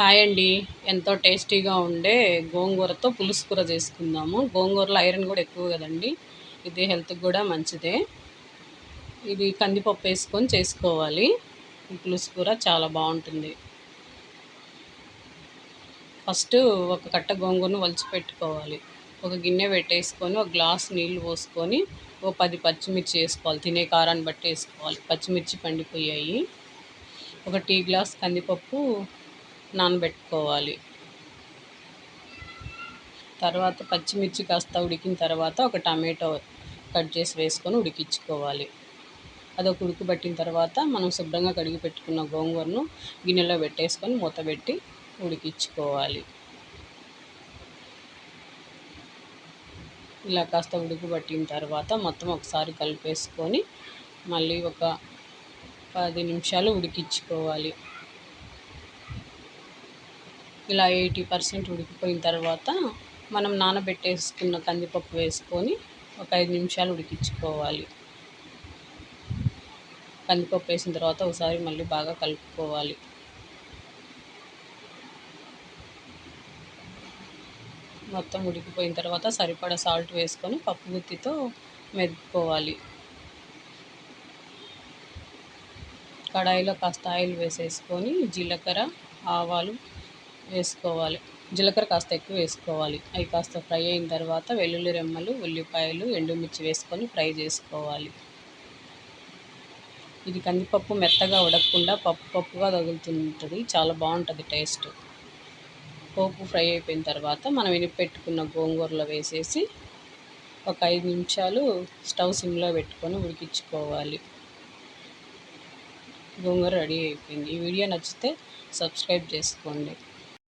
Hi అండి. ఎంతో టేస్టీగా ఉండే గోంగూరతో పులుసు కూర చేసుకుందాము. గోంగూరలో ఐరన్ కూడా ఎక్కువ కదండి. ఇది హెల్త్కి కూడా మంచిదే. ఇది కందిపప్పు వేసుకొని చేసుకోవాలి. ఈ పులుసు కూర చాలా బాగుంటుంది. ఫస్ట్ ఒక కట్ట గోంగూరను వలిచి పెట్టుకోవాలి. ఒక గిన్నె పెట్టేసుకొని ఒక గ్లాస్ నీళ్ళు పోసుకొని ఓ పది పచ్చిమిర్చి వేసుకోవాలి. తినే కారాన్ని బట్టి వేసుకోవాలి. పచ్చిమిర్చి పండిపోయాయి. ఒక టీ గ్లాస్ కందిపప్పు నానబెట్టుకోవాలి. తర్వాత పచ్చిమిర్చి కాస్త ఉడికిన తర్వాత ఒక టమాటో కట్ చేసి వేసుకొని ఉడికించుకోవాలి. అదొక ఉడకబట్టిన తర్వాత మనం శుభ్రంగా కడిగి పెట్టుకున్న గోంగూరను గిన్నెలో పెట్టేసుకొని మూత పెట్టి ఉడికించుకోవాలి. ఇలా కాస్త ఉడకబట్టిన తర్వాత మొత్తం ఒకసారి కలిపేసుకొని మళ్ళీ ఒక పది నిమిషాలు ఉడికించుకోవాలి. ఇలా ఎయిటీ పర్సెంట్ ఉడికిపోయిన తర్వాత మనం నానబెట్టేసుకున్న కందిపప్పు వేసుకొని ఒక ఐదు నిమిషాలు ఉడికించుకోవాలి. కందిపప్పు వేసిన తర్వాత ఒకసారి మళ్ళీ బాగా కలుపుకోవాలి. మొత్తం ఉడికిపోయిన తర్వాత సరిపడా సాల్ట్ వేసుకొని పప్పు గుత్తితో మెదుపుకోవాలి. కడాయిలో కాస్త ఆయిల్ వేసేసుకొని జీలకర్ర ఆవాలు వేసుకోవాలి. జీలకర్ర కాస్త ఎక్కువ వేసుకోవాలి. అవి కాస్త ఫ్రై అయిన తర్వాత వెల్లుల్లి రెమ్మలు ఉల్లిపాయలు ఎండుమిర్చి వేసుకొని ఫ్రై చేసుకోవాలి. ఇది కందిపప్పు మెత్తగా ఉడకకుండా పప్పు పప్పుగా తగులుతుంటుంది. చాలా బాగుంటుంది టేస్ట్. పోపు ఫ్రై అయిపోయిన తర్వాత మనం పెట్టుకున్న గోంగూరలో వేసేసి ఒక ఐదు నిమిషాలు స్టవ్ సిమ్లో పెట్టుకొని ఉడికించుకోవాలి. గోంగూర రెడీ అయిపోయింది. ఈ వీడియో నచ్చితే సబ్స్క్రైబ్ చేసుకోండి.